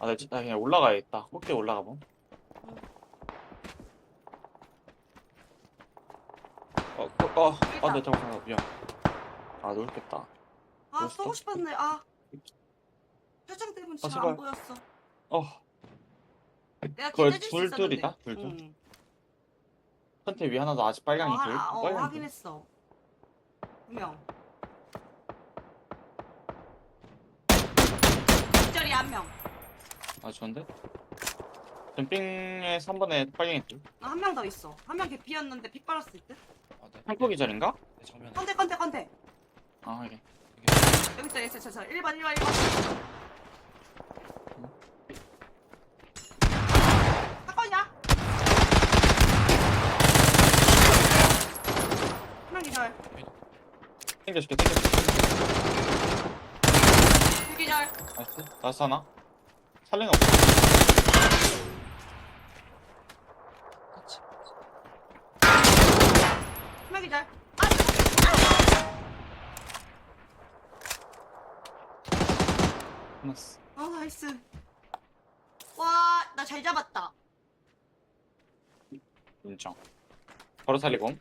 아, 나, 진- 나 그냥 올라가야겠다. 꼭대기 올라가 봄. 어, 어, 어, 아, 내 잠깐 잠깐 미안. 아, 놀겠다. 아 멋있다. 쏘고 싶었네. 아 표정 때문에 잘 제발. 안 보였어. 어, 내가 그걸 기대줄 수 둘, 있었는데. 둘이다? 둘, 둘? 응. 컨테 위 하나도 아직 빨강이 어, 둘. 하나, 어, 빨강이 둘. 확인했어. 분명. 기절이 한 명. 아, 좋은데? 뱀핑에 3번에 빨강이 둘. 한명 더 있어. 한 명 개피였는데 픽 빨았을 듯. 아, 네. 한국이 절인가? 네, 정면에. 컨대 컨대 컨대. 아, 이게. 여기 있어 여기 있어 저, 저 1번 1번 1번. 사건이야? 한명 기절. 땡겨줄게, 땡겨줄게. 둘 기절. 나이스. 나이스 하나. 살리는 없어. 한명. 아, 끝났어. 아 나이스. 와, 나 잘 잡았다. 인정. 바로 살리고.